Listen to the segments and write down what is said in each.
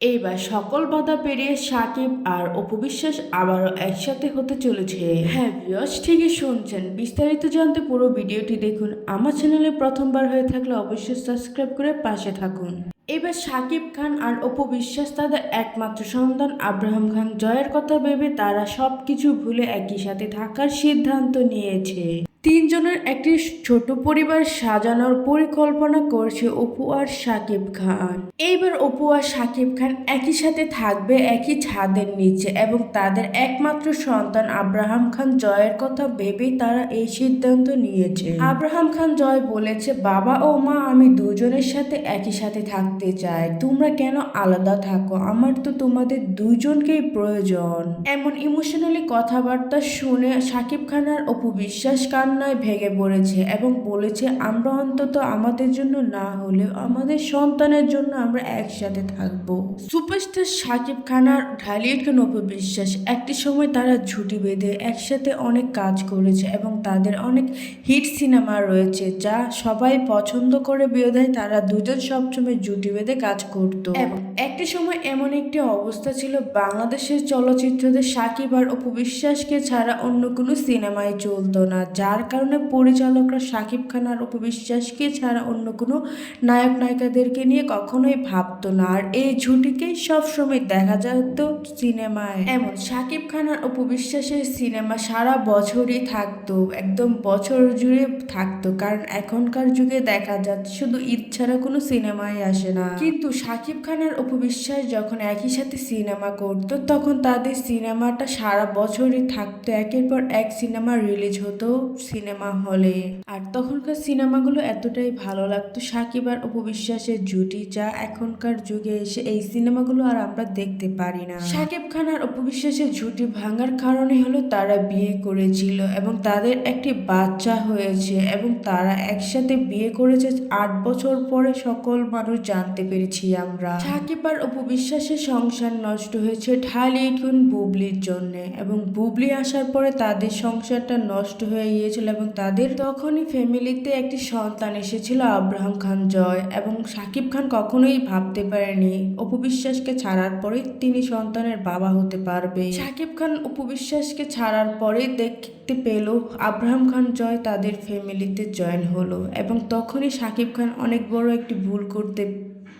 এইবার সকল বাধা পেরিয়ে সাকিব আর অপবিশ্বাস আবারও একসাথে হতে চলেছে। হ্যাঁ ভিউয়ার্স, ঠিকই শুনছেন। বিস্তারিত জানতে পুরো ভিডিওটি দেখুন। আমার চ্যানেলে প্রথমবার হয়ে থাকলে অবশ্যই সাবস্ক্রাইব করে পাশে থাকুন। এবার সাকিব খান আর অপু বিশ্বাস তাদের একমাত্র সন্তান। আব্রাহাম খান জয়ের কথা ভেবে তারা সবকিছু ভুলে একই সাথে থাকার সিদ্ধান্ত নিয়েছে। তিনজনের একটি ছোট পরিবার সাজানোর পরিকল্পনা করছে অপু আর সাকিব খান। এইবার অপু আর সাকিব খান একই সাথে থাকবে একই ছাদের নিচে এবং তাদের একমাত্র সন্তান আব্রাহাম খান জয়ের কথা ভেবেই তারা এই সিদ্ধান্ত নিয়েছে। আব্রাহাম খান জয় বলেছে, বাবা ও মা, আমি দুজনের সাথে একই সাথে থাকতে চাই। তোমরা কেন আলাদা থাকো? আমার তো তোমাদের দুজনকেই প্রয়োজন। এমন ইমোশনালি কথাবার্তা শুনে সাকিব খান আর অপু বিশ্বাস কান্নায় ভেঙে পড়েছে এবং বলেছে, আমরা অন্তত আমাদের জন্য না হলেও আমাদের সন্তানের জন্য আমরা একসাথে থাকব। সুপারস্টার সাকিব খান আর ঢালিউড খান অপু বিশ্বাস একটি সময় তারা ঝুটি বেঁধে একসাথে অনেক কাজ করেছে এবং তাদের অনেক হিট সিনেমা রয়েছে যা সবাই পছন্দ করে বিয়োধায় তারা দুজন সবসময় জুটি বেঁধে কাজ করত। এবং একটি সময় এমন একটি অবস্থা ছিল, বাংলাদেশের চলচ্চিত্রতে সাকিব আর অপু বিশ্বাসকে ছাড়া অন্য কোনো সিনেমায় চলতো না, যার কারণে পরিচালকরা সাকিব খান আর অপু বিশ্বাসকে ছাড়া অন্য কোনো নায়ক নায়িকাদেরকে নিয়ে কখনোই ভাবতো না। আর এই ঝুটিকেই সবসময় দেখা যেত সিনেমায়। এমন সাকিব খান আর অপু বিশ্বাসের সিনেমা সারা বছরই থাকতো, একদম বছর জুড়ে থাকতো, কারণ এখনকার যুগে দেখা যাচ্ছে শুধু ঈদ ছাড়া কোনো সিনেমায় আসে না। কিন্তু সাকিব খান আর অপু বিশ্বাস যখন একই সাথে সিনেমা করতো, তখন তাদের সিনেমাটা সারা বছরই থাকতো, একের পর এক সিনেমা রিলিজ হতো সিনেমা হলে। আর তখনকার সিনেমাগুলো এতটাই ভালো লাগতো, সাকিব আর অপু বিশ্বাসের জুটি যা এখনকার যুগে এসে এই সিনেমাগুলো আর আমরা দেখতে পারি না। সাকিব খান আর অপু বিশ্বাসের জুটি ভাঙার কারণে হলো তারা বিয়ে করেছিল এবং তাদের একটি বাচ্চা হয়েছে এবং তারা একসাথে বিয়ে করেছে আট বছর পরে সকল মানুষ জানতে পেরেছি আমরা। সাকিব আর অপু বিশ্বাসের সংসার নষ্ট হয়েছে ঢালি ঢালিটুন বুবলির জন্য এবং বুবলি আসার পরে তাদের সংসারটা নষ্ট হয়ে গিয়েছিল এবং তাদের তখনই ফ্যামিলিতে একটি সন্তান এসেছিল, আব্রাহাম খান জয় এবং সাকিব খান কখনোই ভাবতে পারেনি। অপু বিশ্বাসকে ছাড়ার পরে তিনি সন্তানের বাবা হতে পারবে। সাকিব খান উপবিশ্বাসকে বিশ্বাসকে ছাড়ার পরে দেখতে পেল, আব্রাহাম খান জয় তাদের ফ্যামিলিতে জয়েন হলো এবং তখনই সাকিব খান অনেক বড় একটি ভুল করতে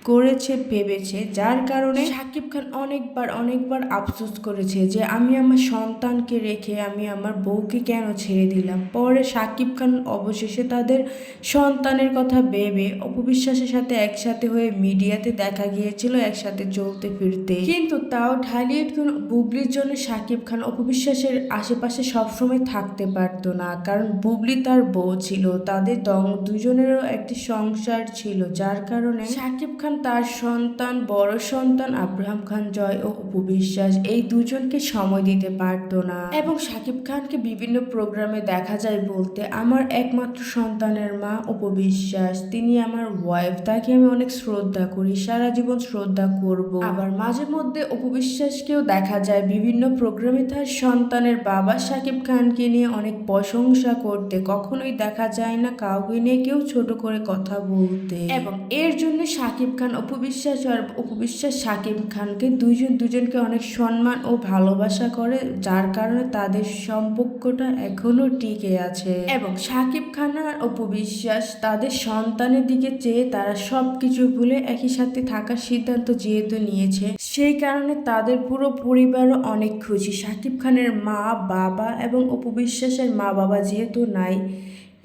করেছে ভেবেছে। যার কারণে সাকিব খান অনেকবার অনেকবার আফসোস করেছে যে আমি আমার সন্তানকে রেখে আমি আমার বউকে কেন ছেড়ে দিলাম? পরে সাকিব খান অবশেষে তাদের সন্তানের কথা ভেবে অপবিশ্বাসের সাথে একসাথে হয়ে মিডিয়াতে দেখা গিয়েছিল একসাথে চলতে ফিরতে। কিন্তু তাও ঢালিউড খান বুবলির জন্য সাকিব খান অপবিশ্বাসের আশেপাশে সবসময় থাকতে পারতো না। কারণ বুবলি তার বউ ছিল তাদের দং দুজনেরও একটি সংসার ছিল যার কারণে সাকিব খান তার সন্তান, বড় সন্তান আব্রাহাম খান জয় ও অপু বিশ্বাস এই দুজনকে সময় দিতে পারতো না। এবং সাকিব খানকে বিভিন্ন প্রোগ্রামে দেখা যায় বলতে, আমার একমাত্র সন্তানের মা অপু বিশ্বাস তিনি আমার ওয়াইফ তাকে আমি অনেক শ্রদ্ধা করি, সারা জীবন শ্রদ্ধা করব। আবার মাঝে মধ্যে অপু বিশ্বাসকেও দেখা যায় বিভিন্ন প্রোগ্রামে তার সন্তানের বাবা সাকিব খানকে নিয়ে অনেক প্রশংসা করতে। কখনোই দেখা যায় না কাউকে নিয়ে কেউ ছোট করে কথা বলতে। এবং এর জন্য সাকিব খান অপু বিশ্বাস আর অপু বিশ্বাস সাকিব খানকে দুজন দুজনকে অনেক সম্মান ও ভালোবাসা করে, যার কারণে তাদের সম্পর্কটা এখনও টিকে আছে। এবং সাকিব খান আর অপু বিশ্বাস তাদের সন্তানের দিকে চেয়ে তারা সব কিছু ভুলে একই সাথে থাকার সিদ্ধান্ত যেহেতু নিয়েছে, সেই কারণে তাদের পুরো পরিবারও অনেক খুশি। সাকিব খানের মা, বাবা এবং অপু বিশ্বাসের মা বাবা যেহেতু নাই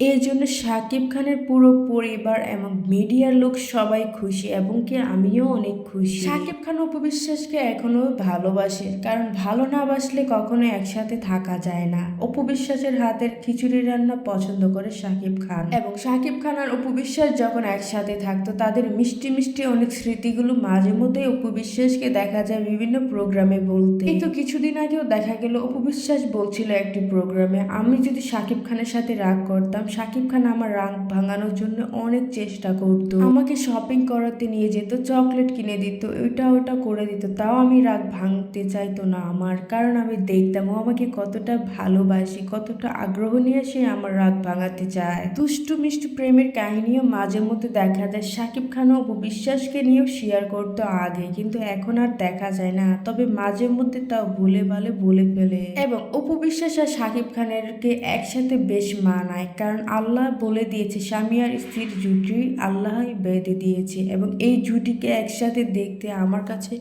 এই জন্য সাকিব খানের পুরো পরিবার এবং মিডিয়ার লোক সবাই খুশি এবং কি আমিও অনেক খুশি। সাকিব খান উপবিশ্বাসকে এখনও ভালোবাসে, কারণ ভালো না বাসলে কখনো একসাথে থাকা যায় না। উপবিশ্বাসের হাতের খিচুড়ি রান্না পছন্দ করে সাকিব খান। এবং সাকিব খান আর উপবিশ্বাস যখন একসাথে থাকতো, তাদের মিষ্টি মিষ্টি অনেক স্মৃতিগুলো মাঝে মধ্যে উপবিশ্বাসকে দেখা যায় বিভিন্ন প্রোগ্রামে বলতে। এই তো কিছুদিন আগেও দেখা গেল উপবিশ্বাস বলছিল একটি প্রোগ্রামে, আমি যদি সাকিব খানের সাথে রাগ করতাম করতাম শাকিব খান আমার রাগ ভাঙানোর জন্য অনেক চেষ্টা করতো। আমাকে শপিং করাতে নিয়ে যেত চকলেট কিনে দিত, ওইটা ওটা করে দিত। তাও আমি রাগ ভাঙতে চাইতো না আমার। কারণ আমি দেখতাম ও আমাকে কতটা ভালোবাসি, কতটা আগ্রহ নিয়ে সে আমার রাগ ভাঙাতে চায়। দুষ্টু মিষ্টু প্রেমের কাহিনীও মাঝে মধ্যে দেখা যায় শাকিব খান ও বিশ্বাসকে নিয়েও শেয়ার করতো আগে, কিন্তু এখন আর দেখা যায় না। তবে মাঝে মধ্যে তাও ভুলে ভালে বলে ফেলে। এবং অপু বিশ্বাস আর শাকিব খানেরকে একসাথে বেশ মানায়, কারণ আল্লাহ বলে দিয়েছে, স্বামী আর স্ত্রীর জুটি আল্লাহই বেঁধে দিয়েছে এবং এই জুটিকে একসাথে দেখতে আমার কাছে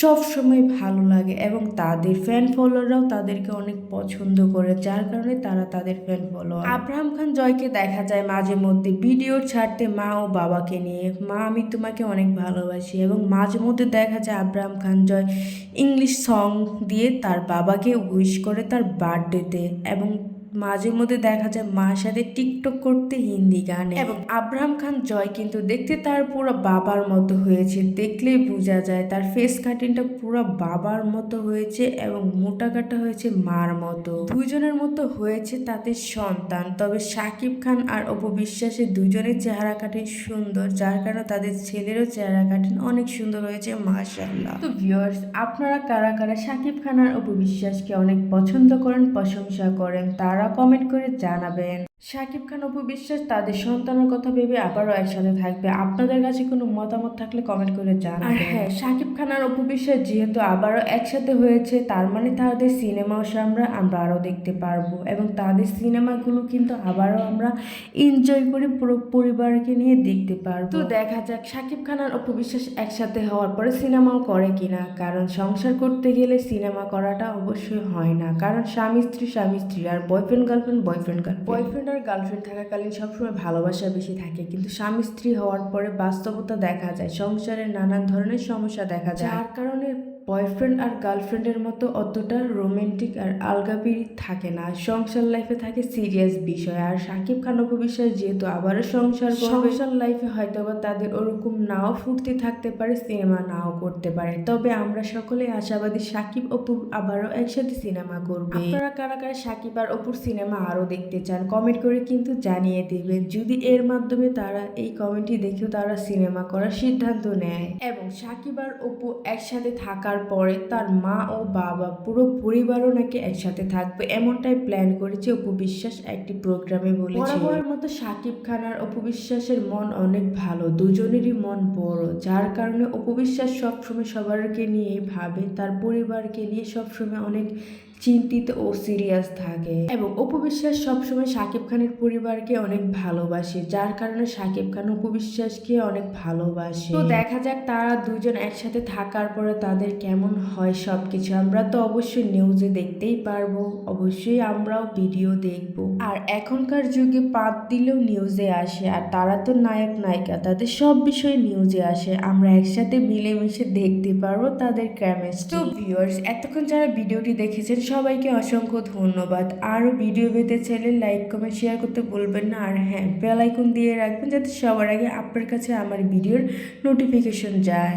সব সময় ভালো লাগে এবং তাদের ফ্যান ফলোয়াররাও তাদেরকে অনেক পছন্দ করে, যার কারণে তারা তাদের ফ্যান ফলোয়ার আব্রাহাম খান জয়কে দেখা যায় মাঝে মধ্যে ভিডিও ছাড়তে মা ও বাবাকে নিয়ে। মা, আমি তোমাকে অনেক ভালোবাসি এবং মাঝে মধ্যে দেখা যায় Abraham Khan Joy English song দিয়ে তার বাবাকে উইশ করে তার বার্থডেতে এবং মাঝে মধ্যে দেখা যায় মার সাথে টিকটক করতে হিন্দি গানে। এবং আব্রাহাম খান জয় কিন্তু দেখতে তার পুরো বাবার মতো হয়েছে। দেখলেই বোঝা যায় তার ফেস কাটিংটা পুরো বাবার মতো হয়েছে এবং মোটা কাটা হয়েছে মার মতো। দুইজনের মতো হয়েছে তাদের সন্তান। তবে শাকিব খান আর অপু বিশ্বাসের দুজনের চেহারা কাটিং সুন্দর যার কারণে তাদের ছেলেরও চেহারা কাটিং অনেক সুন্দর হয়েছে মাশাল্লাহ তো ভিউয়ার্স আপনারা কারা কারা শাকিব খান আর অপু বিশ্বাসকে অনেক পছন্দ করেন প্রশংসা করেন তারা কমেন্ট করে জানাবেন। শাকিব খান অপু বিশ্বাস তাদের সন্তানের কথা ভেবে আবারও একসাথে থাকবে। আপনাদের কাছে কোনো মতামত থাকলে কমেন্ট করে জানাবেন। হ্যাঁ শাকিব খান আর অপু বিশ্বাস যেহেতু আবারও একসাথে হয়েছে তার মানে তাদের সিনেমাও আমরা আমরা আরও দেখতে পারব। এবং তাদের সিনেমাগুলো কিন্তু আবারও আমরা এনজয় করে পুরো পরিবারকে নিয়ে দেখতে পারব। তো দেখা যাক শাকিব খান আর অপু বিশ্বাস একসাথে হওয়ার পরে সিনেমাও করে কিনা। কারণ সংসার করতে গেলে সিনেমা করাটা অবশ্যই হয় না। কারণ স্বামী স্ত্রী স্বামী স্ত্রী আর boyfriend girlfriend boyfriend girlfriend boyfriend আর গার্লফ্রেন্ড থাকাকালীন সবসময় ভালোবাসা বেশি থাকে, কিন্তু স্বামী স্ত্রী হওয়ার পরে বাস্তবতা দেখা যায় সংসারের নানান ধরনের সমস্যা দেখা যায়। যার কারণে বয়ফ্রেন্ড আর গার্লফ্রেন্ডের মতো অতটা রোমান্টিক আর আলগাপিরি থাকে না। সংসার লাইফে থাকে সিরিয়াস বিষয়। আর সাকিব খান অপু বিশ্বাস যেহেতু আবারও সংসার সংসার লাইফে হয়তো বা তাদের ওরকম নাও ফুর্তি থাকতে পারে সিনেমা নাও করতে পারে। তবে আমরা সকলে আশাবাদী সাকিব অপু আবারও একসাথে সিনেমা করবে। আপনারা কারা কারা সাকিব আর অপুর সিনেমা আরও দেখতে চান কমেন্ট করে কিন্তু জানিয়ে দেবেন। যদি এর মাধ্যমে তারা এই কমেন্টটি দেখেও তারা সিনেমা করার সিদ্ধান্ত নেয়। এবং সাকিব আর অপু একসাথে থাকার পরে তার মা ও বাবা পুরো পরিবারও নাকি একসাথে থাকবে, এমনটাই প্ল্যান করেছে অপু বিশ্বাস একটি প্রোগ্রামে বলেছে বরাবরের মতো সাকিব খান আর অপু বিশ্বাসের মন অনেক ভালো, দুজনেরই মন বড়, যার কারণে অপু বিশ্বাস সবসময় সবারকে নিয়ে ভাবে, তার পরিবারকে নিয়ে সবসময় অনেক চিন্তিত ও সিরিয়াস থাকে। এবং অপু বিশ্বাস সবসময় সাকিব খানের পরিবারকে অনেক ভালোবাসে, যার কারণে সাকিব খান অপু বিশ্বাসকে অনেক ভালোবাসে। তো দেখা যাক তারা দুজন একসাথে থাকার পরে তাদের কেমন হয় সবকিছু। আমরা তো অবশ্যই নিউজে দেখতেই পারব। অবশ্যই আমরাও ভিডিও দেখব। আর এখনকার যুগে পাত দিলেও নিউজে আসে, আর তারা তো নায়ক, নায়িকা, তাদের সব বিষয়ে নিউজে আসে। আমরা একসাথে মিলেমিশে দেখতে পারব তাদের কেমিস্ট্রি তো ভিউয়ার্স এতক্ষণ যারা ভিডিওটি দেখেছেন সবাইকে অসংখ্য ধন্যবাদ। আরও ভিডিও পেতে চাইলে লাইক, কমেন্ট, শেয়ার করতে বলবেন না। আর হ্যাঁ বেল আইকন দিয়ে রাখবেন যাতে সবার আগে আপনার কাছে আমার ভিডিওর নোটিফিকেশন যায়।